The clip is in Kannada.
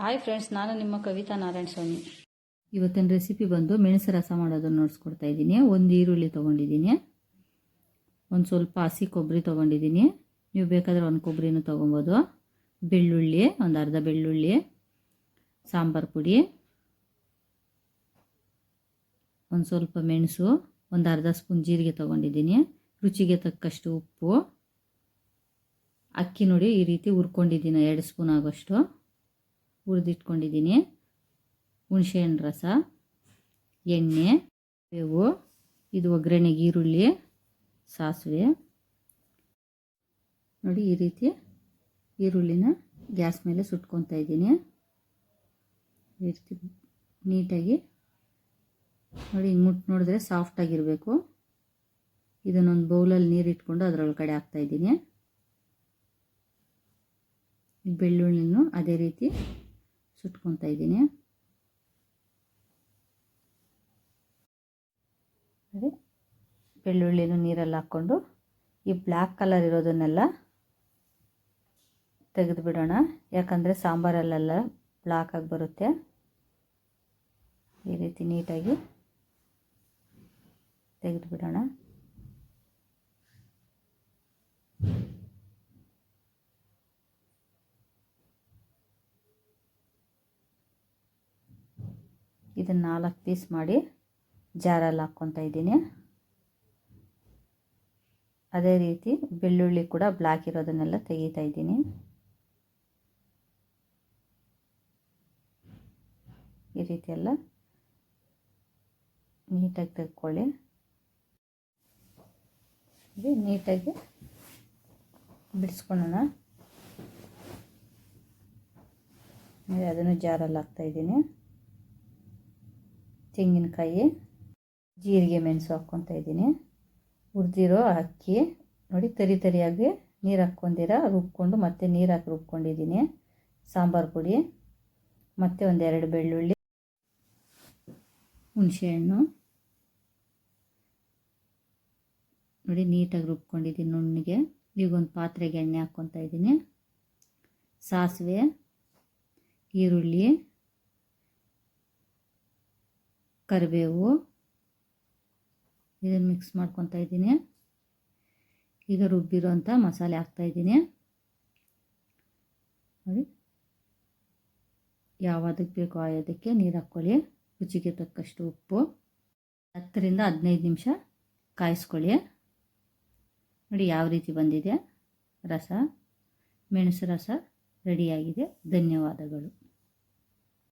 ಹಾಯ್ ಫ್ರೆಂಡ್ಸ್ ನಾನು ನಿಮ್ಮ ಕವಿತಾ ನಾರಾಯಣ ಸ್ವಾಮಿ. ಇವತ್ತಿನ ರೆಸಿಪಿ ಬಂದು ಮೆಣಸು ರಸ ಮಾಡೋದನ್ನು ನೋಡಿಸ್ಕೊಡ್ತಾ ಇದ್ದೀನಿ. ಒಂದು ಈರುಳ್ಳಿ ತೊಗೊಂಡಿದ್ದೀನಿ. ಒಂದು ಸ್ವಲ್ಪ ಹಸಿ ಕೊಬ್ಬರಿ ತೊಗೊಂಡಿದ್ದೀನಿ. ನೀವು ಬೇಕಾದರೆ ಒಂದು ಕೊಬ್ಬರಿನೂ ತೊಗೊಬೋದು. ಬೆಳ್ಳುಳ್ಳಿ, ಒಂದು ಅರ್ಧ ಬೆಳ್ಳುಳ್ಳಿ, ಸಾಂಬಾರು ಪುಡಿ, ಒಂದು ಸ್ವಲ್ಪ ಮೆಣಸು, ಒಂದು ಅರ್ಧ ಸ್ಪೂನ್ ಜೀರಿಗೆ ತೊಗೊಂಡಿದ್ದೀನಿ. ರುಚಿಗೆ ತಕ್ಕಷ್ಟು ಉಪ್ಪು. ಅಕ್ಕಿ ನೋಡಿ ಈ ರೀತಿ ಹುರ್ಕೊಂಡಿದ್ದೀನಿ, ಎರಡು ಸ್ಪೂನ್ ಆಗೋಷ್ಟು. ಹುರಿದಿಟ್ಕೊಂಡಿದ್ದೀನಿ. ಹುಣಸೆಹಣ್ಣು ರಸ, ಎಣ್ಣೆ ಬೇವು ಇದು ಒಗ್ಗರಣೆಗೆ ಈರುಳ್ಳಿ, ಸಾಸಿವೆ. ನೋಡಿ ಈ ರೀತಿ ಈರುಳ್ಳಿನ ಗ್ಯಾಸ್ ಮೇಲೆ ಸುಟ್ಕೊತಾ ಇದ್ದೀನಿ. ಈ ರೀತಿ ನೀಟಾಗಿ ನೋಡಿ ಹಿಂಗೆ ಮುಟ್ಟು ನೋಡಿದ್ರೆ ಸಾಫ್ಟಾಗಿರಬೇಕು ಇದನ್ನೊಂದು ಬೌಲಲ್ಲಿ ನೀರು ಇಟ್ಕೊಂಡು ಅದರೊಳಗಡೆ ಹಾಕ್ತಾಯಿದ್ದೀನಿ ಬೆಳ್ಳುಳ್ಳಿನೂ ಅದೇ ರೀತಿ ಸುಟ್ಕೊತಾ ಇದ್ದೀನಿ. ಅದೇ ಬೆಳ್ಳುಳ್ಳಿನೂ ನೀರಲ್ಲಿ ಹಾಕ್ಕೊಂಡು, ಈ ಬ್ಲ್ಯಾಕ್ ಕಲರ್ ಇರೋದನ್ನೆಲ್ಲ ತೆಗೆದು ಬಿಡೋಣ. ಯಾಕಂದರೆ ಸಾಂಬಾರಲ್ಲೆಲ್ಲ ಬ್ಲ್ಯಾಕಾಗಿ ಬರುತ್ತೆ. ಈ ರೀತಿ ನೀಟಾಗಿ ತೆಗೆದು ಬಿಡೋಣ. ಇದನ್ನು ನಾಲ್ಕು ಪೀಸ್ ಮಾಡಿ ಜಾರಲ್ಲಿ ಹಾಕ್ಕೊತಾ ಇದ್ದೀನಿ. ಅದೇ ರೀತಿ ಬೆಳ್ಳುಳ್ಳಿ ಕೂಡ ಬ್ಲ್ಯಾಕ್ ಇರೋದನ್ನೆಲ್ಲ ತೆಗಿತಾ ಇದ್ದೀನಿ. ಈ ರೀತಿ ಎಲ್ಲ ನೀಟಾಗಿ ಇದು ನೀಟಾಗಿ ಬಿಡಿಸ್ಕೊಳ್ಳೋಣ. ಅದನ್ನು ಜಾರಲ್ಲಿ ಹಾಕ್ತಾಯಿದ್ದೀನಿ ತೆಂಗಿನಕಾಯಿ, ಜೀರಿಗೆ ಮೆಣಸು ಹಾಕ್ಕೊತಾ ಇದ್ದೀನಿ. ಹುರಿದಿರೋ ಅಕ್ಕಿ, ನೋಡಿ ತರಿ ತರಿಯಾಗಿ ನೀರು ಹಾಕ್ಕೊಂಡಿರ, ರುಬ್ಕೊಂಡು ಮತ್ತೆ ನೀರು ಹಾಕಿ ರುಬ್ಕೊಂಡಿದ್ದೀನಿ. ಸಾಂಬಾರು ಪುಡಿ, ಮತ್ತು ಒಂದೆರಡು ಬೆಳ್ಳುಳ್ಳಿ, ಹುಣಸೆಹಣ್ಣು. ನೋಡಿ ನೀಟಾಗಿ ರುಬ್ಕೊಂಡಿದ್ದೀನಿ ನುಣ್ಣಗೆ. ಈಗ ಒಂದು ಪಾತ್ರೆಗೆ ಎಣ್ಣೆ ಹಾಕ್ಕೊತಾ ಇದ್ದೀನಿ. ಸಾಸಿವೆ, ಈರುಳ್ಳಿ ಕರಿಬೇವು ಇದನ್ನು ಮಿಕ್ಸ್ ಮಾಡ್ಕೊತಾ ಇದ್ದೀನಿ. ಈಗ ರುಬ್ಬಿರೋಂಥ ಮಸಾಲೆ ಹಾಕ್ತಾಯಿದ್ದೀನಿ ನೋಡಿ. ಯಾವುದಕ್ಕೆ ಬೇಕೋ ಆಯೋದಕ್ಕೆ ನೀರು ಹಾಕ್ಕೊಳ್ಳಿ. ರುಚಿಗೆ ತಕ್ಕಷ್ಟು ಉಪ್ಪು. ಹತ್ತರಿಂದ ಹದಿನೈದು ನಿಮಿಷ ಕಾಯಿಸ್ಕೊಳ್ಳಿ. ನೋಡಿ ಯಾವ ರೀತಿ ಬಂದಿದೆ. ರಸ, ಮೆಣಸು ರಸ ರೆಡಿಯಾಗಿದೆ ಧನ್ಯವಾದಗಳು.